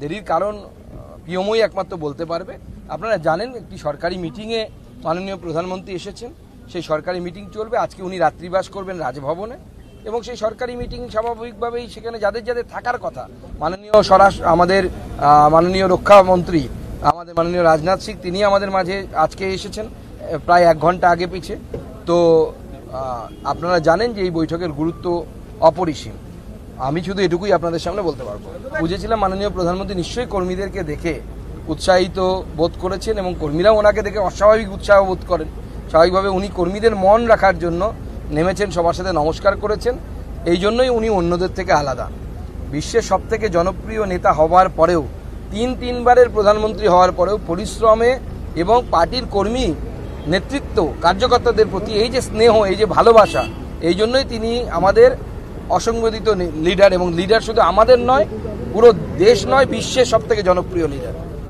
দেরির কারণ পিয়মই একমাত্র বলতে পারবে। আপনারা জানেন, একটি সরকারি মিটিংয়ে মাননীয় প্রধানমন্ত্রী এসেছেন। সেই সরকারি মিটিং চলবে। আজকে উনি রাত্রিবাস করবেন রাজভবনে। এবং সেই সরকারি মিটিং স্বাভাবিকভাবেই সেখানে যাদের যাদের থাকার কথা, মাননীয় স্বরাষ্ট্র, আমাদের মাননীয় রক্ষামন্ত্রী, আমাদের মাননীয় রাজনাথ সিং, তিনি আমাদের মাঝে আজকে এসেছেন প্রায় এক ঘণ্টা আগে পিছে। তো আপনারা জানেন যে এই বৈঠকের গুরুত্ব অপরিসীম। আমি শুধু এটুকুই আপনাদের সামনে বলতে পারব। বুঝেছিলাম মাননীয় প্রধানমন্ত্রী নিশ্চয়ই কর্মীদেরকে দেখে উৎসাহিত বোধ করেছেন এবং কর্মীরাও ওনাকে দেখে অস্বাভাবিক উৎসাহ বোধ করেন। স্বাভাবিকভাবে উনি কর্মীদের মন রাখার জন্য নেমেছেন, সবার সাথে নমস্কার করেছেন। এই জন্যই উনি অন্যদের থেকে আলাদা। বিশ্বের সব থেকে জনপ্রিয় নেতা হওয়ার পরেও, তিন তিনবারের প্রধানমন্ত্রী হওয়ার পরেও পরিশ্রমে এবং পার্টির কর্মী নেতৃত্ব, কার্যকর্তাদের প্রতি এই যে স্নেহ, এই যে ভালোবাসা, এই জন্যই তিনি আমাদের অসংগঠিত লিডার এবং লিডার শুধু আমাদের নয়, পুরো দেশ নয়, বিশ্বের সব থেকে জনপ্রিয় লিডার